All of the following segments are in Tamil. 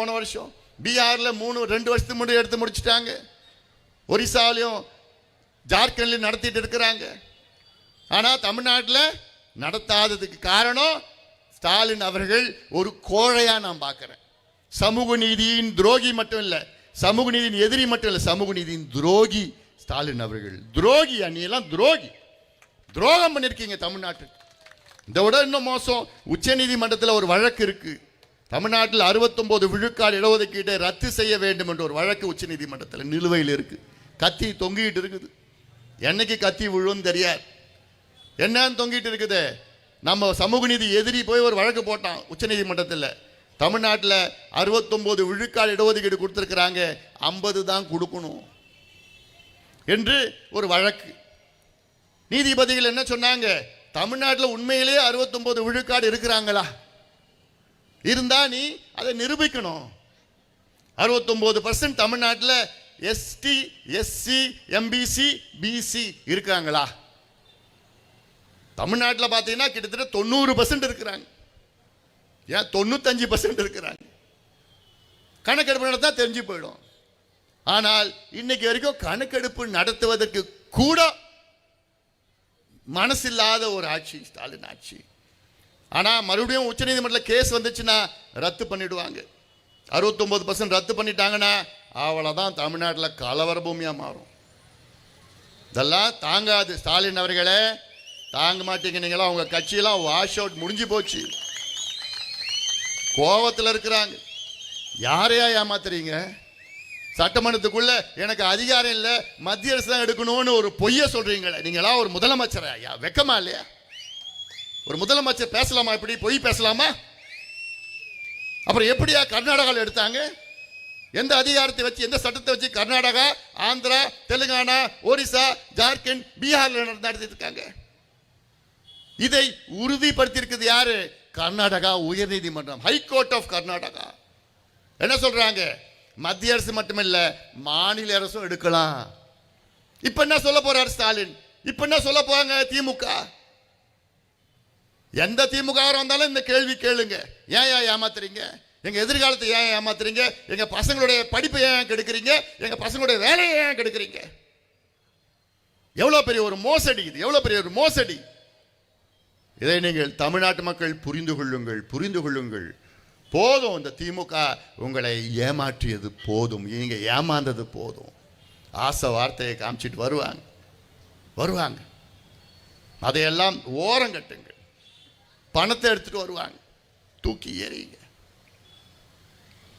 போன வருஷம் பீகாரில் மூணு ரெண்டு வருஷத்துக்கு முன்னாடி எடுத்து முடிச்சிட்டாங்க. ஒரிசாலையும் ஜார்க்கண்ட்லையும் நடத்திட்டு இருக்கிறாங்க. ஆனால் தமிழ்நாட்டில் நடத்தாததுக்கு காரணம் ஸ்டாலின் அவர்கள் ஒரு கோழையா நான் பார்க்குறேன். சமூக நீதியின் துரோகி மட்டும் இல்லை சமூக நீதியின் எதிரி மட்டும் இல்லை சமூக நீதியின் துரோகி ஸ்டாலின் அவர்கள். துரோகி அணியெல்லாம் துரோகி. துரோகம் பண்ணியிருக்கீங்க தமிழ்நாட்டுக்கு. இதை விட இன்னும் மோசம். உச்ச நீதிமன்றத்தில் ஒரு வழக்கு இருக்குது தமிழ்நாட்டில் 69 விழுக்காடு இடஒதுக்கீட்டை ரத்து செய்ய வேண்டும் என்ற ஒரு வழக்கு உச்ச நீதிமன்றத்தில் நிலுவையில் இருக்குது கத்தி தொங்கிட்டு இருக்குது. என்னைக்கு கத்தி விழுன்னு தெரியாது. என்னன்னு தொங்கிட்டு இருக்குது. நம்ம சமூக நீதி எதிரி போய் ஒரு வழக்கு போட்டான் உச்ச நீதிமன்றத்தில் தமிழ்நாட்டில் 69 விழுக்காடு இடஒதுக்கீடு கொடுத்துருக்குறாங்க. ஐம்பது தான் கொடுக்கணும் என்று ஒரு வழக்கு. நீதிபதிகள் என்ன சொன்னாங்க? தமிழ்நாட்டில் உண்மையிலேயே 69 விழுக்காடு இருக்கிறாங்களா? இருந்தால் நீ அதை நிரூபிக்கணும். 69% பர்சன்ட் தமிழ்நாட்டில் எஸ்டி எஸ்சி எம்பிசி பிசி இருக்கிறாங்களா தமிழ்நாட்டில் பார்த்தீங்கன்னா கிட்டத்தட்ட தொண்ணூறு பர்சன்ட் இருக்கிறாங்க. ஏன்? தொண்ணூத்தஞ்சு பர்சன்ட் இருக்கிறாங்க. கணக்கெடுப்பு நடத்தா தெரிஞ்சு போயிடும். ஆனால் இன்னைக்கு வரைக்கும் கணக்கெடுப்பு நடத்துவதற்கு கூட மனசில்லாத ஒரு ஆட்சி ஸ்டாலின் ஆட்சி. ஆனால் மறுபடியும் உச்சநீதிமன்றத்தில் கேஸ் வந்துச்சுன்னா ரத்து பண்ணிவிடுவாங்க அறுபத்தொம்போது பர்சன்ட் ரத்து பண்ணிட்டாங்கன்னா அவ்வளோதான் தமிழ்நாட்டில் கலவர பூமியாக மாறும். இதெல்லாம் தாங்காது. ஸ்டாலின் அவர்களே தாங்க மாட்டேங்கிறீங்களா அவங்க கட்சியெல்லாம் வாஷ் அவுட் முடிஞ்சு போச்சு. கோவத்தில் இருக்கிறாங்க. யாரையா ஏமாத்துறீங்க? சட்டமன்றத்துக்குள்ள எனக்கு அதிகாரம் இல்லை மத்திய அரசு தான் எடுக்கணும்னு ஒரு பொய்ய சொல்றீங்களே. நீங்களா ஒரு முதலமைச்சரா? ஐயா வெக்கமா இல்லையா? ஒரு முதலமைச்சர் பேசலாமா இப்படி? பொய் பேசலாமா? அப்புறம் எப்படியா கர்நாடகாவில் எடுத்தாங்க? எந்த அதிகாரத்தை வச்சு எந்த சட்டத்தை வச்சு கர்நாடகா ஆந்திரா தெலுங்கானா ஒரிசா ஜார்க்கண்ட் பீகார்ல நடத்திட்டு இருக்காங்க இதை உறுதிப்படுத்தியிருக்கிறது யாரு? கர்நாடகா உயர்நீதிமன்றம் ஹைகோர்ட் ஆஃப் கர்நாடகா. என்ன சொல்றாங்க? மத்திய அரசு மட்டுமில்ல மாநில அரசும் எடுக்கலாம். இப்ப என்ன சொல்ல போறார் ஸ்டாலின்? இப்ப என்ன சொல்ல போறாங்க திமுக? எந்த திமுக வந்தாலும் இந்த கேள்வி கேளுங்க. ஏன் ஏன் ஏமாத்துறீங்க? எங்க எதிர்காலத்தை ஏன் ஏமாத்துறீங்க? எங்க பசங்களுடைய படிப்பை ஏன் கெடுக்கிறீங்க? எங்க பசங்களுடைய வேலையை ஏன் கெடுக்கிறீங்க? எவ்வளவு பெரிய ஒரு மோசடி இது. எவ்வளவு பெரிய ஒரு மோசடி. இதை நீங்கள் தமிழ்நாட்டு மக்கள் புரிந்து கொள்ளுங்கள் புரிந்து கொள்ளுங்கள். போதும் இந்த திமுக உங்களை ஏமாற்றியது போதும். நீங்க ஏமாந்தது போதும். ஆசை வார்த்தையை காமிச்சிட்டு வருவாங்க. வருவாங்க. அதையெல்லாம் ஓரம் கட்டுங்கள். பணத்தை எடுத்துட்டு வருவாங்க. தூக்கி எறியுங்க.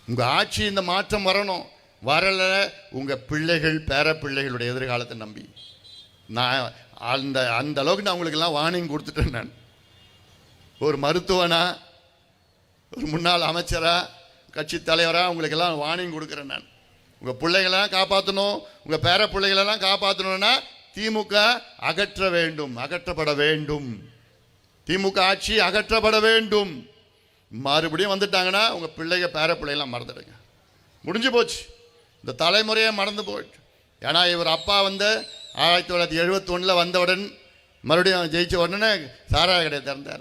உங்கள் ஆட்சி இந்த மாற்றம் வரணும். வரல உங்கள் பிள்ளைகள் பேர பிள்ளைகளுடைய எதிர்காலத்தை நம்பி. நான் அந்த அந்த அளவுக்கு நான் உங்களுக்கெல்லாம் வார்னிங் கொடுத்துட்டேன் நான். ஒரு மருத்துவனா ஒரு முன்னாள் அமைச்சரா கட்சி தலைவராக உங்களுக்கெல்லாம் வார்னிங் கொடுக்குறேன் நான். உங்கள் பிள்ளைகளெல்லாம் காப்பாற்றணும் உங்கள் பேர பிள்ளைகளெல்லாம் காப்பாற்றணும்னா திமுக அகற்ற வேண்டும் அகற்றப்பட வேண்டும். திமுக ஆட்சி அகற்றப்பட வேண்டும். மறுபடியும் வந்துட்டாங்கன்னா உங்கள் பிள்ளைங்க பேர பிள்ளைகளாம் மறந்துடுங்க. முடிஞ்சு போச்சு. இந்த தலைமுறையே மறந்து போயிட்டு. ஏன்னா இவர் அப்பா வந்து ஆயிரத்தி தொள்ளாயிரத்தி எழுபத்தொன்னில் வந்தவுடன் மறுபடியும் ஜெயிச்ச உடனே சாராய கடையை திறந்தார்.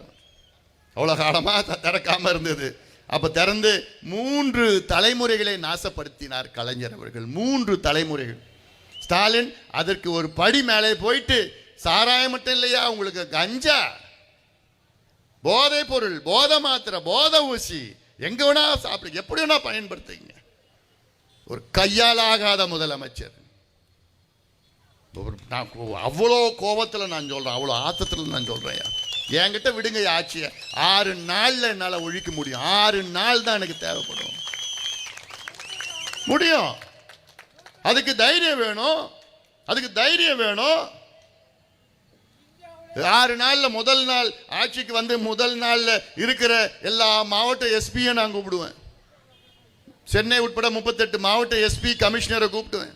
அவ்வளோ காலமாக திறக்காமல் இருந்தது. அப்போ திறந்து மூன்று தலைமுறைகளை நாசப்படுத்தினார் கலைஞர் அவர்கள். மூன்று தலைமுறைகள். ஸ்டாலின் அதற்கு ஒரு படி மேலே போயிட்டு சாராயம் மட்டும் இல்லையா? உங்களுக்கு கஞ்சா? போதை பொருள் போதை மாத்திரை போதை ஊசி எங்க வேணா சாப்பிடுங்க எப்படி வேணா பயன்படுத்துங்க. ஒரு கையால் ஆகாத முதலமைச்சர். ஒரு நான் கோ- அவ்வளோ கோபத்தில் நான் சொல்கிறேன் அவ்வளோ ஆத்தத்தில் நான் சொல்கிறேன் என்கிட்ட விடுங்க ஆட்சியை. ஆறு நாளில் என்னால் ஒழிக்க முடியும். ஆறு நாள் தான் எனக்கு தேவைப்படும். முடியும். அதுக்கு தைரியம் வேணும். அதுக்கு தைரியம் வேணும். ஆறு நாளில் முதல் நாள் ஆட்சிக்கு வந்து முதல் நாளில் இருக்கிற எல்லா மாவட்ட எஸ்பியும் நான் கூப்பிடுவேன். சென்னை உட்பட முப்பத்தெட்டு மாவட்ட எஸ்பி கமிஷனரை கூப்பிடுவேன்.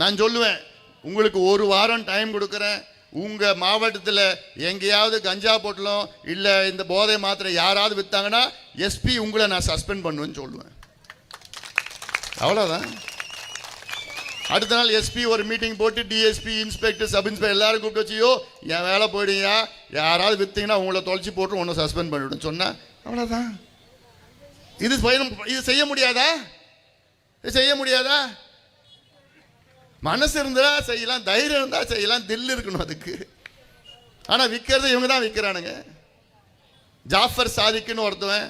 நான் சொல்லுவேன் உங்களுக்கு ஒரு வாரம் டைம் கொடுக்குறேன். உங்கள் மாவட்டத்தில் எங்கேயாவது கஞ்சா போட்டலும் இல்லை இந்த போதை மாத்திரை யாராவது விற்றாங்கன்னா எஸ்பி உங்களை நான் சஸ்பெண்ட் பண்ணுவேன்னு சொல்லுவேன். அவ்வளோதான் அடுத்த நாள் எஸ்பி ஒரு மீட்டிங் போட்டு டிஎஸ்பி இன்ஸ்பெக்டர் சப் இன்ஸ்பெக்டர் எல்லாரும் கூப்பிட்டு வச்சியோ என் வேலை போயிடுங்க யாராவது வித்தீங்கன்னா உங்களை தொலைச்சி போட்டு உன்னை சஸ்பெண்ட் பண்ணிவிடும் சொன்னேன் அவ்வளோதான் இது பயணம் இது செய்ய முடியாதா? இது செய்ய முடியாதா? மனசு இருந்தா செய்யலாம் தைரியம் இருந்தா செய்யலாம் தில் இருக்கணும் அதுக்கு. ஆனால் விற்கிறது இவங்க தான் விற்கிறானுங்க ஜாஃபர் சாதிக்குன்னு ஒருத்தவன்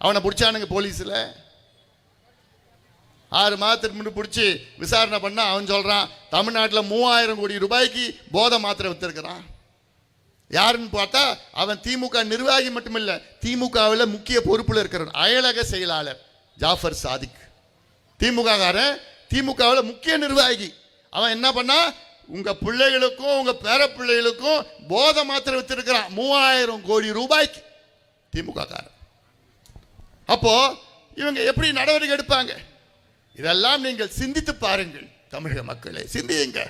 அவனை பிடிச்சானுங்க போலீஸில். ஆறு மாதத்துக்கு முன்னாடி பிடிச்சி விசாரணை பண்ணால் அவன் சொல்கிறான் தமிழ்நாட்டில் மூவாயிரம் கோடி ரூபாய்க்கு போதை மாத்திரை வித்திருக்கிறான். யாருன்னு பார்த்தா அவன் திமுக நிர்வாகி மட்டுமில்லை திமுகவில் முக்கிய பொறுப்பில் இருக்கிறவன் அயலக செயலாளர் ஜாஃபர் சாதிக். திமுககாரன் திமுகவில் முக்கிய நிர்வாகி. அவன் என்ன பண்ணா உங்கள் பிள்ளைகளுக்கும் உங்கள் பேர பிள்ளைகளுக்கும் போதை மாத்திரை வித்திருக்கிறான் மூவாயிரம் கோடி ரூபாய்க்கு. திமுக காரன் அப்போது இவங்க எப்படி நடவடிக்கை எடுப்பாங்க? இதெல்லாம் நீங்கள் சிந்தித்து பாருங்கள் தமிழக மக்களை சிந்தியுங்க.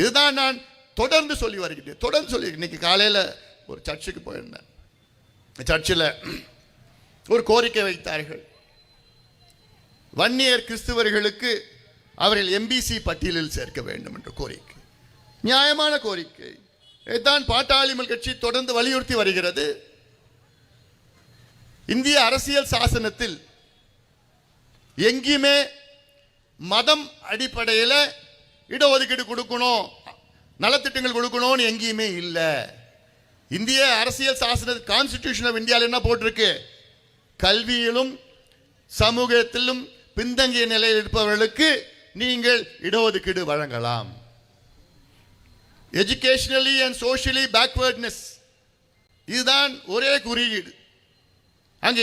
இதுதான் நான் தொடர்ந்து சொல்லி வருகிறேன் தொடர்ந்து சொல்லி இன்னைக்கு காலையில் ஒரு சர்ச்சுக்கு போயிருந்தேன். சர்ச்சில் ஒரு கோரிக்கை வைத்தார்கள். வன்னியர் கிறிஸ்துவர்களுக்கு அவர்கள் எம்பிசி பட்டியலில் சேர்க்க வேண்டும் என்ற கோரிக்கை. நியாயமான கோரிக்கை. இதைத்தான் பாட்டாளிமல் கட்சி தொடர்ந்து வலியுறுத்தி வருகிறது. இந்திய அரசியல் சாசனத்தில் எங்கேயுமே மதம் அடிப்படையில் இடஒதுக்கீடு கொடுக்கணும் நலத்திட்டங்கள் கொடுக்கணும்னு எங்கேயுமே இல்லை. இந்திய அரசியல் சாசன கான்ஸ்டிடியூஷன் ஆஃப் இந்தியாவில் என்ன போட்டிருக்கு? கல்வியிலும் சமூகத்திலும் பின்தங்கிய நிலையில் இருப்பவர்களுக்கு நீங்கள் இடஒதுக்கீடு வழங்கலாம். எஜுகேஷனலி அண்ட் சோஷியலி பேக்வேர்ட்னஸ் இதுதான் ஒரே குறியீடு.